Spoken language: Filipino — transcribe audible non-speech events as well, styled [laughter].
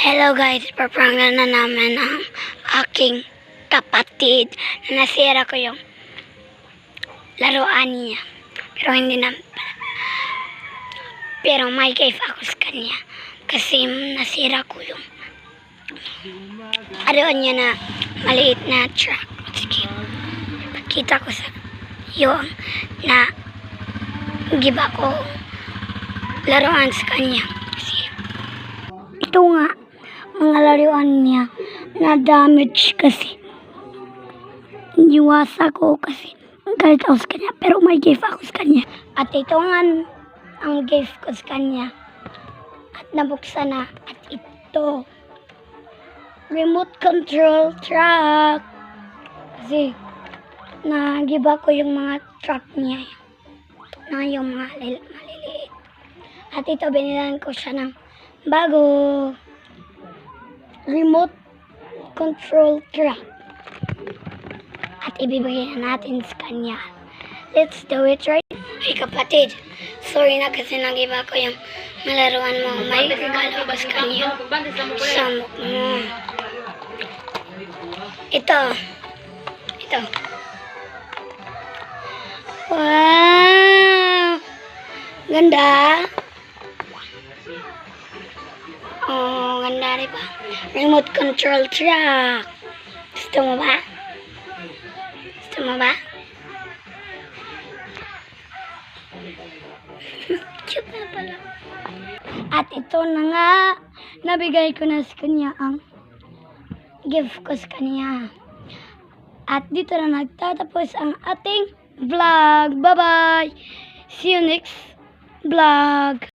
Hello guys, paprangan na namin ang aking kapatid na nasira ko yung laruan niya. Pero hindi na Pero may gift ako sa kanya kasi nasira ko yung laruan niya na maliit na truck. Sige, pakita ko sa yung na giba ko laruan sa kanya. Kasi ito nga, mga laruan niya na damage kasi. Iwasa ko kasi galit ako sa kanya. Pero may gift ako sa kanya. At ito nga ang gift ko sa kanya. At nabuksan na. At ito, remote control truck. Kasi, nagiba ko yung mga truck niya. Na yung mga lil- maliliit. At ito, binilan ko siya ng bago remote control truck. At ibibigay na natin sa kanya. Let's do it right. Hey kapatid, sorry na kasi nagiba ko yung malaruan mo. May sa kanya. Samok mo. Ito. Ito. Wow! Ganda. Oh, ganda rin ba? Remote control truck. Gusto mo ba? Gusto mo ba? [laughs] Cute na pala. At ito na nga, nabigay ko na sa kanya ang gift ko sa kanya. At dito na nagtatapos ang ating vlog. Bye-bye! See you next vlog.